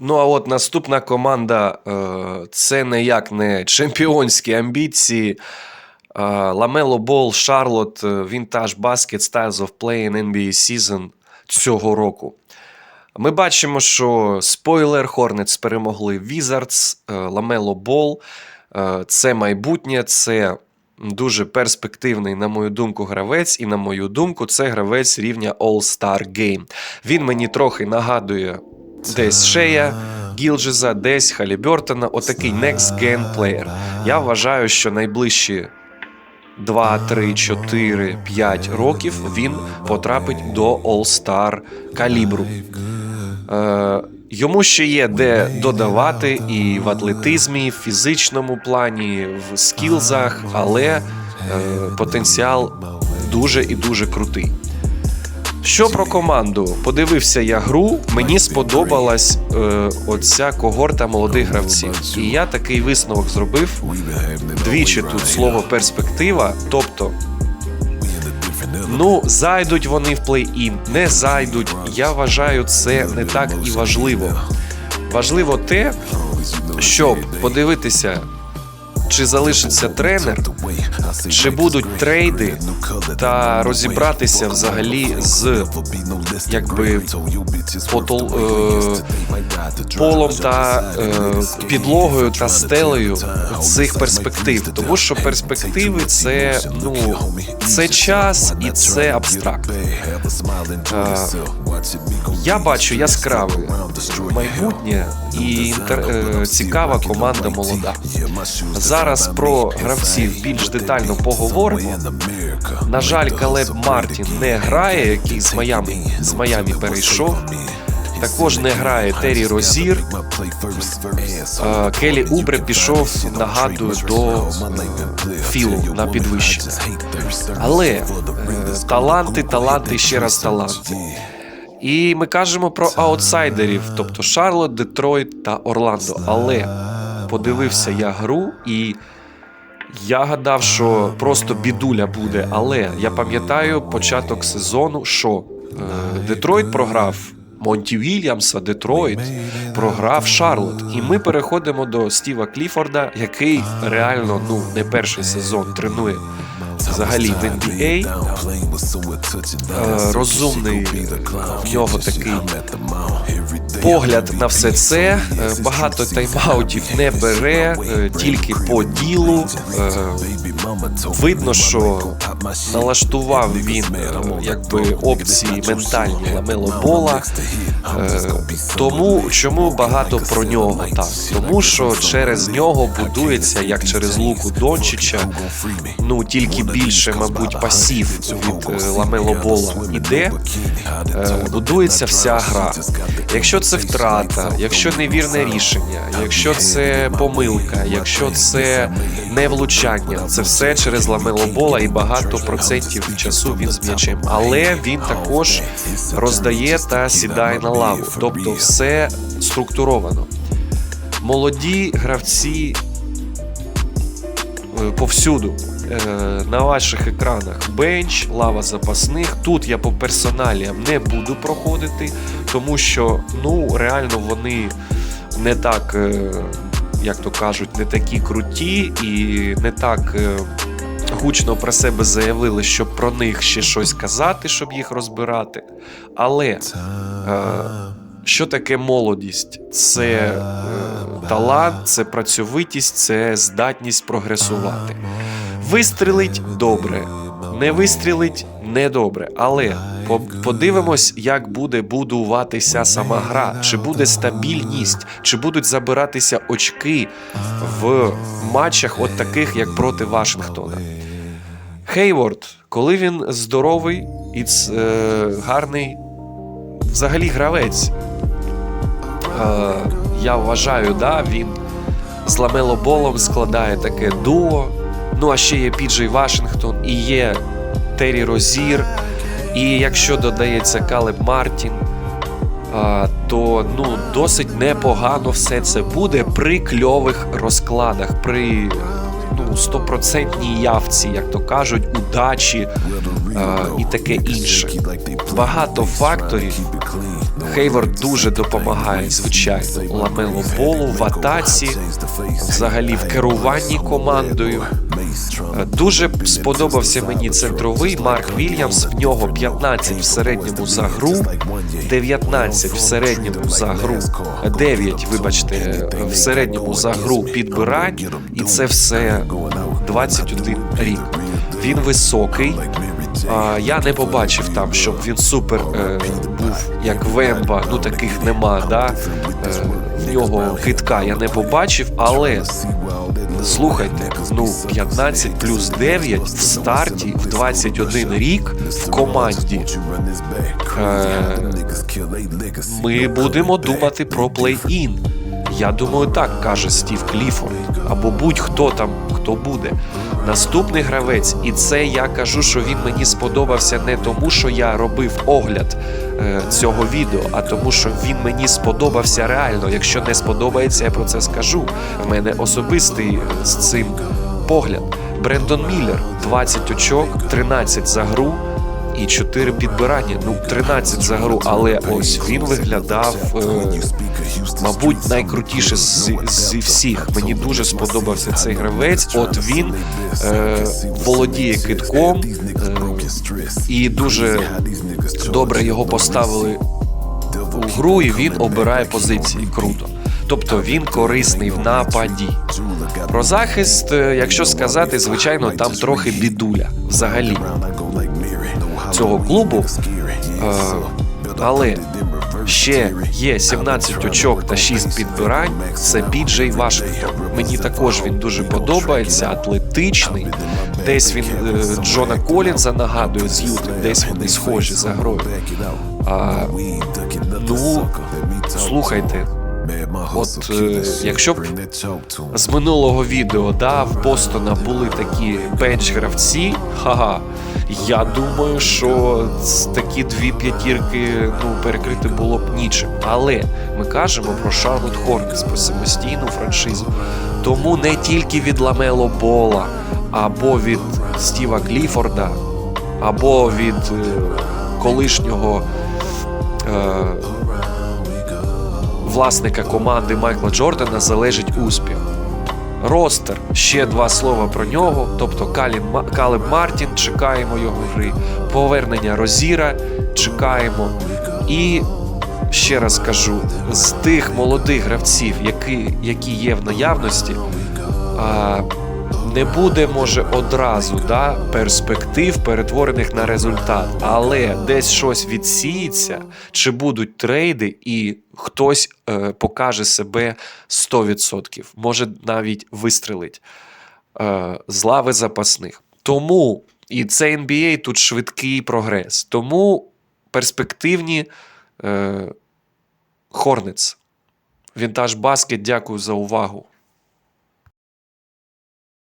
Ну а от наступна команда е, це ніяк не чемпіонські амбіції. Е, Ламело Бол, Шарлот, Vintage Basket Styles of Play in NBA Season цього року. Ми бачимо, що спойлер Hornets перемогли Wizards, е, Ламело Бол. Е, Це майбутнє, це дуже перспективний, на мою думку, гравець, і на мою думку, це гравець рівня All-Star Game. Він мені трохи нагадує десь Шея, Гілджеза, десь Халібертона, отакий next gen player. Я вважаю, що найближчі 2, 3, 4, 5 років він потрапить до All-Star калібру. Е, йому ще є де додавати і в атлетизмі, і в фізичному плані, в скілзах, але е, потенціал дуже і дуже крутий. Що про команду? Подивився я гру, мені сподобалась е, оця когорта молодих гравців. І я такий висновок зробив. Двічі тут слово перспектива, тобто Ну, зайдуть вони в плей-ін, не зайдуть. Я вважаю, це не так і важливо. Важливо те, щоб подивитися, чи залишиться тренер, чи будуть трейди, та розібратися взагалі з якби потол, е, полом та е, підлогою та стелею цих перспектив. Тому що перспективи це ну це час і це абстракт. Е, я бачу яскраве майбутнє і інтер... е, цікава команда молода. Зараз про гравців більш детально поговоримо. На жаль, Калеб Мартін не грає, який з Майами з Майами перейшов. Також не грає Террі Розір. Е, Келі Убре пішов, нагадую, до Філу на підвищення. Але е, таланти, таланти, ще раз таланти. І ми кажемо про аутсайдерів, тобто Шарлот, Детройт та Орландо. Але подивився я гру і. Я гадав, що просто бідуля буде, але я пам'ятаю початок сезону, що е, Детройт програв Монті Вільямса, Детройт програв Шарлот. І ми переходимо до Стіва Кліфорда, який реально ну не перший сезон тренує взагалі в NBA. Е, розумний в нього такий погляд на все це. Е, Багато тайм-аутів не бере, е, тільки по ділу. Видно, що налаштував він якби опції ментальні Ламелобола. Тому чому багато про нього так? Тому що через нього будується як через луку Дончича. Ну тільки більше, мабуть, пасів від е, ламело бола іде. Е, Будується вся гра. Якщо це втрата, якщо невірне рішення, якщо це помилка, якщо це не влучання, це все через ламелобола і багато процентів часу він з м'ячем. Але він також роздає та сідає на лаву. Тобто все структуровано. Молоді гравці е, повсюду. Е, На ваших екранах бенч, лава запасних. Тут я по персоналіям не буду проходити, тому що ну реально вони не так, е, як то кажуть, не такі круті і не так е, гучно про себе заявили, щоб про них ще щось казати, щоб їх розбирати. Але е, що таке молодість? Це талант, це працьовитість, це здатність прогресувати. Вистрілить добре, не вистрілить недобре. Але подивимось, як буде будуватися сама гра, чи буде стабільність, чи будуть забиратися очки в матчах, от таких, як проти Вашингтона. Хейворд, коли він здоровий і е, гарний, взагалі гравець. Е, я вважаю, да, він з ламелоболом складає таке дуо. Ну а ще є Піджей Вашингтон і є Террі Розір. І якщо додається Калеб Мартін, то ну, досить непогано все це буде при кльових розкладах, при ну, стопроцентній явці, як то кажуть, удачі е, і таке інше. Багато факторів. Хейвард дуже допомагає, звичайно. Ламело болу в атаці, взагалі в керуванні командою. Дуже сподобався мені центровий Марк Вільямс. В нього 15 в середньому за гру, 19 в середньому за гру, 9, вибачте, в середньому за гру підбирань, і це все 21 рік. Він високий. А, я не побачив там, щоб він супер е, був як Вемба, ну таких нема. Да? Е, в нього китка я не побачив, але слухайте, ну 15 плюс 9 в старті в 21 рік в команді. Е, ми будемо думати про плей-ін. Я думаю, так каже Стів Кліфорд. Або будь-хто там, хто буде. Наступний гравець, і це я кажу, що він мені сподобався не тому, що я робив огляд е, цього відео, а тому, що він мені сподобався реально. Якщо не сподобається, я про це скажу. В мене особистий е, з цим погляд. Брендон Міллер 20 очок, 13 за гру і 4 підбирання. Ну, 13 за гру, але ось він виглядав, е, мабуть, найкрутіше з, зі всіх. Мені дуже сподобався цей гравець. От він е, володіє китком е, і дуже добре його поставили у гру, і він обирає позиції. Круто. Тобто він корисний в нападі. Про захист, е, якщо сказати, звичайно, там трохи бідуля взагалі цього клубу. Е, але ще є 17 очок та 6 підбирань. Це Біджей Вашингтон. Мені також він дуже подобається, атлетичний. Десь він е, Джона Колінза нагадує з Юти, десь вони схожі за грою. А, ну, слухайте, от е, якщо б з минулого відео да, в Бостона були такі бенч-гравці, ха-га, я думаю, що такі дві п'ятірки ну, перекрити було б нічим. Але ми кажемо про Шарлот Хорнес, про самостійну франшизу. Тому не тільки від Ламело Бола, або від Стіва Кліфорда, або від е, колишнього. Е, власника команди Майкла Джордана залежить успіх. Ростер, ще два слова про нього. Тобто Калін, Калеб Мартін, чекаємо його гри. Повернення Розіра, чекаємо. І ще раз кажу: з тих молодих гравців, які, які є в наявності, не буде, може, одразу да, перспектив, перетворених на результат, але десь щось відсіється, чи будуть трейди, і хтось е, покаже себе 100%, може навіть вистрелить е, з лави запасних. Тому і це NBA тут швидкий прогрес. Тому перспективні е, Хорнец. Вінтаж Баскет, дякую за увагу.